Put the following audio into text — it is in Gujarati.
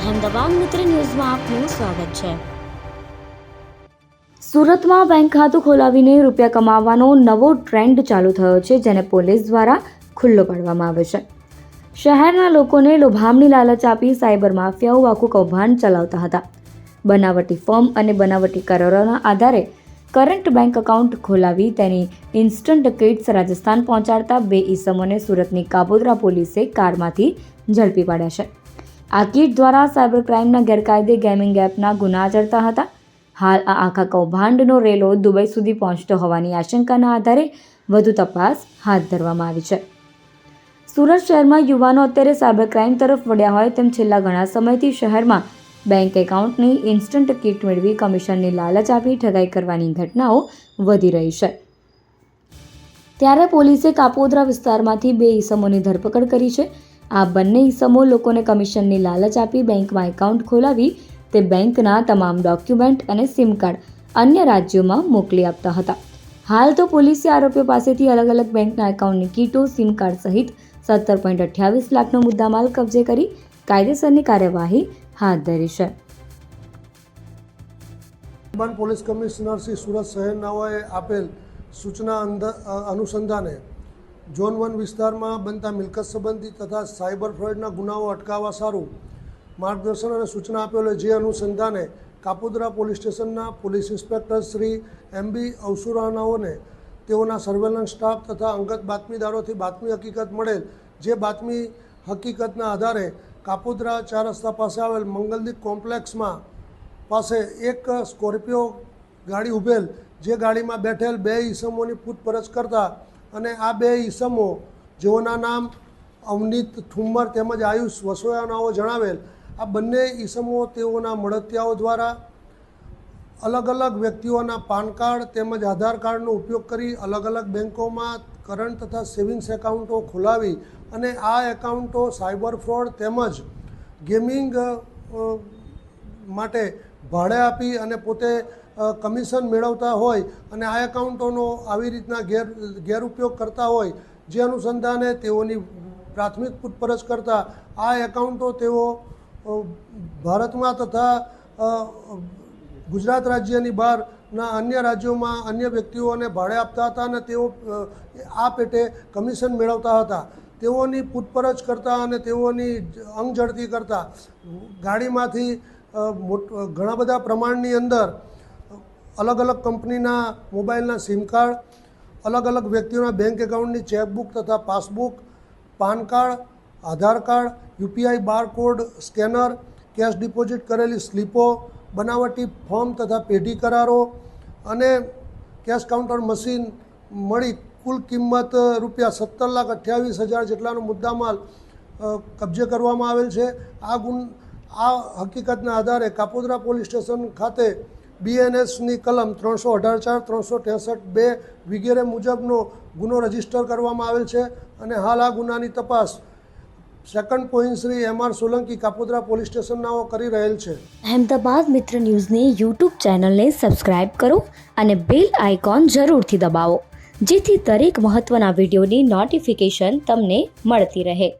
અહેમદાબાદ મિત્ર ન્યૂઝમાં આપનું સ્વાગત છે. સુરતમાં બેંક ખાતું ખોલાવીને રૂપિયા કમાવાનો નવો ટ્રેન્ડ ચાલુ થયો છે, જેને પોલીસ દ્વારા ખુલ્લો પાડવામાં આવે છે. શહેરના લોકોને લોભામણી લાલચ આપી સાયબર માફિયાઓ આખું કૌભાંડ ચલાવતા હતા. બનાવટી ફોર્મ અને બનાવટી કરારોના આધારે કરંટ બેંક એકાઉન્ટ ખોલાવી તેની ઇન્સ્ટન્ટ કિટ્સ રાજસ્થાન પહોંચાડતા બે ઈસમોને સુરતની કાબોદરા પોલીસે કારમાંથી ઝડપી પાડ્યા છે. આ કીટ દ્વારા સાયબર ક્રાઇમના ગેરકાયદે ગેમિંગ એપના ગુના આચરતા હતા. હાલ આ આખા કૌભાંડનો રેલો દુબઈ સુધી પહોંચતો હોવાની આશંકાના આધારે વધુ તપાસ હાથ ધરવામાં આવી છે. સુરત શહેરમાં યુવાનો અત્યારે સાયબર ક્રાઇમ તરફ વળ્યા હોય તેમ છેલ્લા ઘણા સમયથી શહેરમાં બેંક એકાઉન્ટની ઇન્સ્ટન્ટ કિટ મેળવી કમિશનની લાલચ આપી ઠગાઈ કરવાની ઘટનાઓ વધી રહી છે. ત્યારે પોલીસે કાપોદ્રા વિસ્તારમાંથી બે ઈસમોની ધરપકડ કરી છે. આ બંને ઇસમો લોકોને કમિશનની લાલચ આપી બેંકમાં એકાઉન્ટ ખોલાવી તે બેંકના તમામ ડોક્યુમેન્ટ અને સિમ કાર્ડ અન્ય રાજ્યોમાં મોકલી આપતા હતા. હાલ તો પોલીસે આરોપીઓ પાસેથી અલગ અલગ બેંકના એકાઉન્ટની કીટો, સિમ કાર્ડ સહિત સત્તર પોઈન્ટ અઠ્યાવીસ લાખનો મુદ્દામાલ કબજે કરી કાયદેસરની કાર્યવાહી હાથ ધરી છે. પોલીસ કમિશનર શ્રી સુરત શહેરનાઓએ આપેલ સૂચના અનુસંધાને ઝોન વન વિસ્તારમાં બનતા મિલકત સંબંધી તથા સાયબર ફ્રોડના ગુનાઓ અટકાવવા સારું માર્ગદર્શન અને સૂચના આપેલો જે અનુસંધાને કાપોદરા પોલીસ સ્ટેશનના police inspector Shri M B અવસુરાનાઓને તેઓના સર્વેલન્સ સ્ટાફ તથા અંગત બાતમીદારોથી બાતમી હકીકત મળેલ, જે બાતમી હકીકતના આધારે કાપોદરા ચાર રસ્તા પાસે આવેલ મંગલદીપ કોમ્પ્લેક્સમાં પાસે એક સ્કોર્પિયો ગાડી ઉભેલ જે ગાડીમાં બેઠેલ બે ઈસમોની પૂછપરછ કરતા અને આ બે ઈસમો, જેઓના નામ અવનીત ઠુમ્મર તેમજ આયુષ વસોયાનાઓ જણાવેલ, આ બંને ઈસમો તેઓના મળતિયાઓ દ્વારા અલગ અલગ વ્યક્તિઓના પાન કાર્ડ તેમજ આધાર કાર્ડનો ઉપયોગ કરી અલગ અલગ બેન્કોમાં કરંટ તથા સેવિંગ્સ એકાઉન્ટો ખોલાવી અને આ એકાઉન્ટો સાયબર ફ્રોડ તેમજ ગેમિંગ માટે ભાડે આપી અને પોતે કમિશન મેળવતા હોય અને આ એકાઉન્ટોનો આવી રીતના ગેર, ગેરઉપયોગ કરતા હોય, જે અનુસંધાને તેઓની પ્રાથમિક પૂછપરછ કરતા, આ એકાઉન્ટો તેઓ ભારતમાં તથા ગુજરાત રાજ્યની બહારના અન્ય રાજ્યોમાં અન્ય વ્યક્તિઓને ભાડે આપતા હતા અને તેઓ આ પેટે કમિશન મેળવતા હતા. તેઓની પૂછપરછ કરતા અને તેઓની અંગ ઝડતી કરતા. ગાડીમાંથી ઘણા બધા પ્રમાણની અંદર અલગ અલગ કંપનીના મોબાઈલના સિમ કાર્ડ, અલગ અલગ વ્યક્તિઓના બેંક એકાઉન્ટની ચેકબુક તથા passbook, PAN card, Aadhaar card, UPI barcode, scanner, cash deposit કરેલી સ્લીપો, બનાવટી ફોર્મ તથા પેઢી કરારો અને કેશ કાઉન્ટર મશીન મળી કુલ કિંમત રૂપિયા સત્તર લાખ અઠ્યાવીસ હજાર જેટલાનો મુદ્દામાલ કબજે કરવામાં આવેલ છે. આ ગુન આ હકીકતના આધારે કાપોદરા પોલીસ સ્ટેશન ખાતે બીએનએસની કલમ ત્રણસો અઢાર ચાર, ત્રણસો ત્રેસઠ બે વગેરે મુજબનો ગુનો રજિસ્ટર કરવામાં આવેલ છે અને હાલ આ ગુનાની તપાસ second point Shri M R Solanki Kapodara police સ્ટેશનનાઓ કરી રહેલ છે. અહેમદાબાદ મિત્ર ન્યૂઝની યુટ્યુબ ચેનલને સબસ્ક્રાઇબ કરો અને બેલ આઇકોન જરૂરથી દબાવો, જેથી દરેક મહત્ત્વના વિડીયોની નોટિફિકેશન તમને મળતી રહે.